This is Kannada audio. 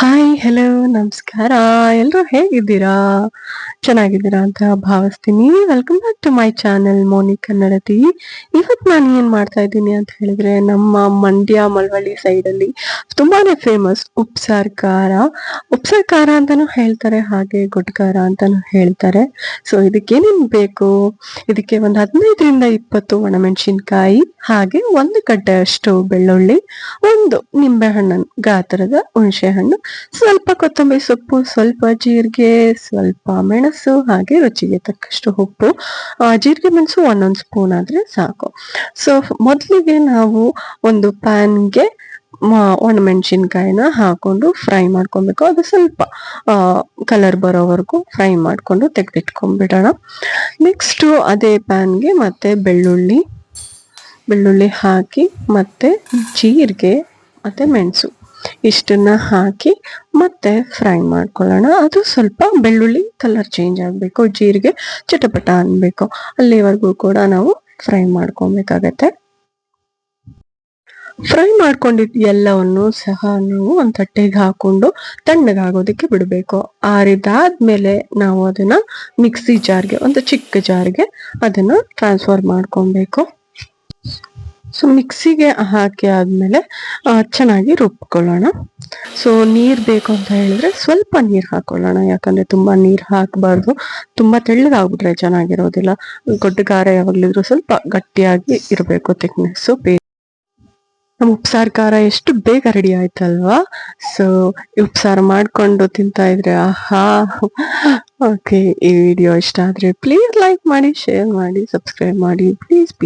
ಹಾಯ್ ಹಲೋ ನಮಸ್ಕಾರ. ಎಲ್ಲರೂ ಹೇಗಿದ್ದೀರಾ? ಚೆನ್ನಾಗಿದ್ದೀರಾ ಅಂತ ಭಾವಿಸ್ತೀನಿ. Welcome back to my channel Moni Kannadathi ಇವತ್ತು ನಾನು ಏನು ಮಾಡ್ತಾ ಇದ್ದೀನಿ ಅಂತ ಹೇಳಿದ್ರೆ, ನಮ್ಮ ಮಂಡ್ಯ ಮಳವಳ್ಳಿ ಸೈಡ್ ಅಲ್ಲಿ ತುಂಬಾನೇ ಫೇಮಸ್ ಉಪ್ಸಾರ್ ಖಾರ. ಉಪ್ಸಾರ್ ಅಂತಾನು ಹೇಳ್ತಾರೆ, ಹಾಗೆ ಗುಟ್ಕಾರ ಅಂತಾನು ಹೇಳ್ತಾರೆ. ಸೊ ಇದಕ್ಕೆ ಏನೇನ್ ಬೇಕು? ಇದಕ್ಕೆ ಒಂದು ಹದಿನೈದರಿಂದ ಇಪ್ಪತ್ತು ಒಣಮೆಣಸಿನ್ಕಾಯಿ, ಹಾಗೆ ಒಂದು ಕಡ್ಡೆಯಷ್ಟು ಬೆಳ್ಳುಳ್ಳಿ, ಒಂದು ನಿಂಬೆ ಹಣ್ಣು ಗಾತ್ರದ ಹುಣಸೆ ಹಣ್ಣು ಸ್ವಲ್ಪ ಕೊತ್ತಂಬರಿ ಸೊಪ್ಪು, ಸ್ವಲ್ಪ ಜೀರಿಗೆ, ಸ್ವಲ್ಪ ಮೆಣಸು, ಹಾಗೆ ರುಚಿಗೆ ತಕ್ಕಷ್ಟು ಉಪ್ಪು. ಜೀರಿಗೆ ಮೆಣಸು ಒಂದೊಂದು ಸ್ಪೂನ್ ಆದ್ರೆ ಸಾಕು. ಸೊ ಮೊದಲಿಗೆ ನಾವು ಒಂದು ಪ್ಯಾನ್ಗೆ ಒಣಮೆಣಸಿನ್ಕಾಯಿನ ಹಾಕೊಂಡು ಫ್ರೈ ಮಾಡ್ಕೊಬೇಕು. ಅದು ಸ್ವಲ್ಪ ಕಲರ್ ಬರೋವರೆಗೂ ಫ್ರೈ ಮಾಡ್ಕೊಂಡು ತೆಗೆದಿಟ್ಕೊಂಡ್ಬಿಡೋಣ. ನೆಕ್ಸ್ಟು ಅದೇ ಪ್ಯಾನ್ಗೆ ಮತ್ತೆ ಬೆಳ್ಳುಳ್ಳಿ ಬೆಳ್ಳುಳ್ಳಿ ಹಾಕಿ ಮತ್ತೆ ಜೀರಿಗೆ ಮತ್ತೆ ಮೆಣಸು. ಇಷ್ಟನ್ನ ಹಾಕಿ ಮತ್ತೆ ಫ್ರೈ ಮಾಡ್ಕೊಳ್ಳೋಣ. ಅದು ಸ್ವಲ್ಪ ಬೆಳ್ಳುಳ್ಳಿ ಕಲರ್ ಚೇಂಜ್ ಆಗಬೇಕು, ಜೀರಿಗೆ ಚಟಪಟ ಅನ್ಬೇಕು ಅಲ್ಲಿವರೆಗೂ ಕೂಡ ನಾವು ಫ್ರೈ ಮಾಡ್ಕೊಬೇಕಾಗತ್ತೆ. ಫ್ರೈ ಮಾಡ್ಕೊಂಡಿದ್ ಎಲ್ಲವನ್ನು ಸಹ ನಾವು ಒಂದು ತಟ್ಟೆಗೆ ಹಾಕೊಂಡು ತಣ್ಣಗಾಗೋದಕ್ಕೆ ಬಿಡಬೇಕು. ಆರಿದಾದ್ಮೇಲೆ ನಾವು ಅದನ್ನ ಮಿಕ್ಸಿ ಜಾರ್ಗೆ, ಒಂದು ಚಿಕ್ಕ ಜಾರ್ಗೆ ಅದನ್ನ ಟ್ರಾನ್ಸ್ಫರ್ ಮಾಡ್ಕೊಬೇಕು. ಸೊ ಮಿಕ್ಸಿಗೆ ಹಾಕಿ ಆದಮೇಲೆ ಚೆನ್ನಾಗಿ ರುಬ್ಕೊಳ್ಳೋಣ. ಸೊ ನೀರ್ ಬೇಕು ಅಂತ ಹೇಳಿದ್ರೆ ಸ್ವಲ್ಪ ನೀರ್ ಹಾಕೊಳ್ಳೋಣ. ಯಾಕಂದ್ರೆ ತುಂಬಾ ನೀರ್ ಹಾಕಬಾರ್ದು. ತುಂಬಾ ತೆಳ್ಳಗಾಗ್ಬಿಟ್ರೆ ಚೆನ್ನಾಗಿರೋದಿಲ್ಲ. ಗೊಡ್ಡ ಖಾರ ಯಾವಾಗ್ಲಿದ್ರು ಸ್ವಲ್ಪ ಗಟ್ಟಿಯಾಗಿ ಇರಬೇಕು ತಿಕ್ನೆಸ್ ನಮ್ಮ ಉಪ್ಸಾರು ಖಾರ ಎಷ್ಟು ಬೇಗ ರೆಡಿ ಆಯ್ತಲ್ವಾ? ಸೊ ಉಪ್ಸಾರು ಮಾಡ್ಕೊಂಡು ತಿಂತಾ ಇದ್ರೆ, ಆಹಾ! ಓಕೆ ಈ ವಿಡಿಯೋ ಇಷ್ಟ ಆದ್ರೆ ಪ್ಲೀಸ್ ಲೈಕ್ ಮಾಡಿ ಶೇರ್ ಮಾಡಿ ಸಬ್ಸ್ಕ್ರೈಬ್ ಮಾಡಿ. ಪ್ಲೀಸ್